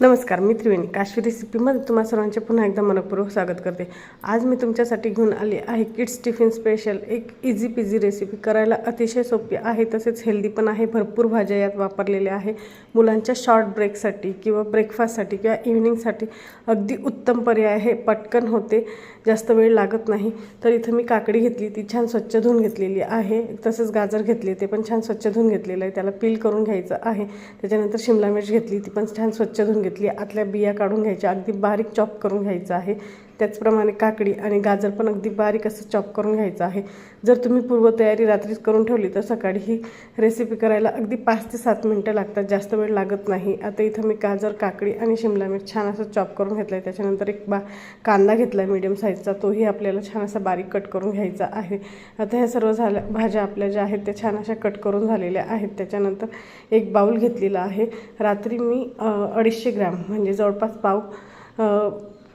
नमस्कार मी त्रिवेणी. काश्मीर रेसिपीमध्ये तुम्हा सर्वांचे पुन्हा एकदा मनपूर्वक स्वागत करते. आज मी तुमच्यासाठी घेऊन आली आहे किड्स टिफिन स्पेशल एक इझी पिझी रेसिपी करायला अतिशय सोपी आहे तसेच हेल्दी पण आहे. भरपूर भाज्या यात वापरलेल्या आहे. मुलांच्या शॉर्ट ब्रेकसाठी किंवा ब्रेकफास्टसाठी किंवा इव्हिनिंगसाठी अगदी उत्तम पर्याय आहे. पटकन होते जास्त वेळ लागत नाही. तर इथं मी काकडी घेतली ती छान स्वच्छ धुवून घेतलेली आहे. तसंच गाजर घेतले ते पण छान स्वच्छ धुवून घेतलेलं आहे. त्याला पील करून घ्यायचं आहे. त्याच्यानंतर शिमला मिर्च घेतली ती पण छान स्वच्छ धुवून घेतली. आतल्या बिया काढून घ्यायच्या. अगदी बारीक चॉप करून घ्यायचं आहे. त्याचप्रमाणे काकडी आणि गाजर पण अगदी बारीक असं चॉप करून घ्यायचं आहे. जर तुम्ही पूर्वतयारी रात्रीच करून ठेवली तर सकाळी ही रेसिपी करायला अगदी पाच ते सात मिनटं लागतात. जास्त वेळ लागत नाही. आता इथं मी गाजर काकडी आणि शिमला मिरच छान असं चॉप करून घेतलं आहे त्याच्यानंतर एक बा कांदा घेतला आहे मीडियम साईजचा तोही आपल्याला छान असा बारीक कट करून घ्यायचा आहे. आता ह्या सर्व झाल्या भाज्या आपल्या ज्या आहेत त्या छान अशा कट करून झालेल्या आहेत. त्याच्यानंतर एक बाऊल घेतलेला आहे. रात्री मी अडीचशे ग्रॅम म्हणजे जवळपास पाव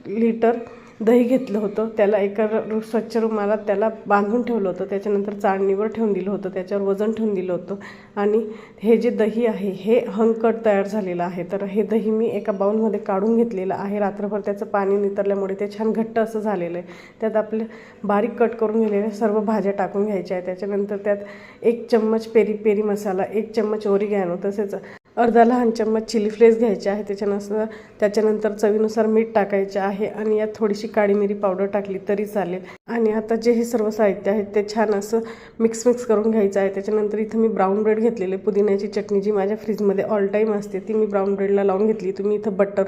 लिटर दही घेतलं होतं त्याला एका रु- स्वच्छ रुमालात त्याला बांधून ठेवलं होतं त्याच्यानंतर चाळणीवर ठेवून दिलं होतं त्याच्यावर वजन ठेवून दिलं होतं. आणि हे जे दही आहे हे हंकट तयार झालेलं आहे. तर हे दही मी एका बाऊलमध्ये काढून घेतलेलं आहे. रात्रभर त्याचं पाणी नितरल्यामुळे ते छान घट्ट असं झालेलं आहे. त्यात आपले बारीक कट करून गेलेल्या सर्व भाज्या टाकून घ्यायच्या आहे त्याच्यानंतर त्यात एक चम्मच पेरी पेरी मसाला एक चम्मच ओरिगॅनो तसेच अर्धा लहान चम्मच चिली फ्लेक्स घ्यायचे आहे. त्याच्यानंतर त्याच्यानंतर चवीनुसार मीठ टाकायचे आहे आणि यात थोडीशी काळी मिरी पावडर टाकली तरी चालेल. आणि आता जे हे सर्व साहित्य आहे ते छान असं मिक्स मिक्स करून घ्यायचं आहे. त्याच्यानंतर इथं मी ब्राऊन ब्रेड घेतलेले पुदिन्याची चटणी जी माझ्या फ्रीजमध्ये ऑल टाईम असते ती मी ब्राऊन ब्रेडला लावून घेतली. तुम्ही इथं बटर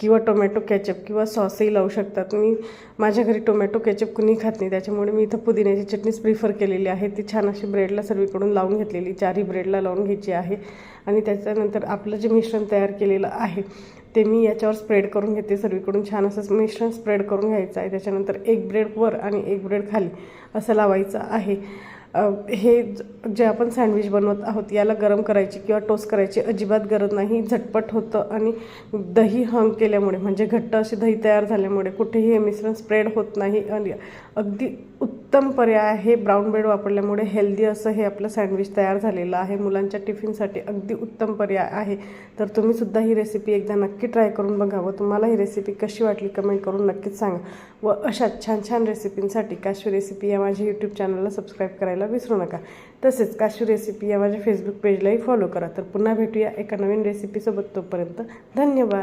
किंवा टोमॅटो कॅचअप किंवा सॉसही लावू शकतात. मी माझ्या घरी टोमॅटो कॅचअप कुणी खात नाही. त्याच्यामुळे मी इथं पुदिन्याची चटणीच प्रिफर केलेली आहे. ती छान अशी ब्रेडला सर्वीकडून लावून घेतलेली चारही ब्रेडला लावून घ्यायची आहे. आणि त्याच्यानंतर आपलं जे मिश्रण तयार केलेलं आहे ते मी याच्यावर स्प्रेड करून घेते. सर्वीकडून छान असं मिश्रण स्प्रेड करून घ्यायचं आहे. त्याच्यानंतर एक ब्रेड वर आणि एक ब्रेड खाली असं लावायचं आहे. हे ज- जे आपण सँडविच बनवत आहोत याला गरम करायची किंवा टोस्ट करायची अजिबात गरज नाही. झटपट होतं आणि दही हंग केल्यामुळे म्हणजे घट्ट अशी दही तयार झाल्यामुळे कुठेही हे मिश्रण स्प्रेड होत नाही. आणि अगदी उत्तम पर्याय आहे ब्राऊन ब्रेड वापरल्यामुळे. हेल्दी असं हे आपलं सँडविच तयार झालेलं आहे. मुलांच्या टिफिनसाठी अगदी उत्तम पर्याय आहे. तर तुम्ही सुद्धा ही रेसिपी एकदा नक्की ट्राय करून बघा व तुम्हाला ही रेसिपी कशी वाटली कमेंट करून नक्कीच सांगा. व अशा छान छान रेसिपींसाठी काश्मीर रेसिपी या माझ्या यूट्यूब चॅनलला सबस्क्राईब करायला विसरू नका. तसेच काश्मीर रेसिपी या माझ्या फेसबुक पेजलाही फॉलो करा. तर पुन्हा भेटूया एका नवीन रेसिपीसोबत तोपर्यंत धन्यवाद.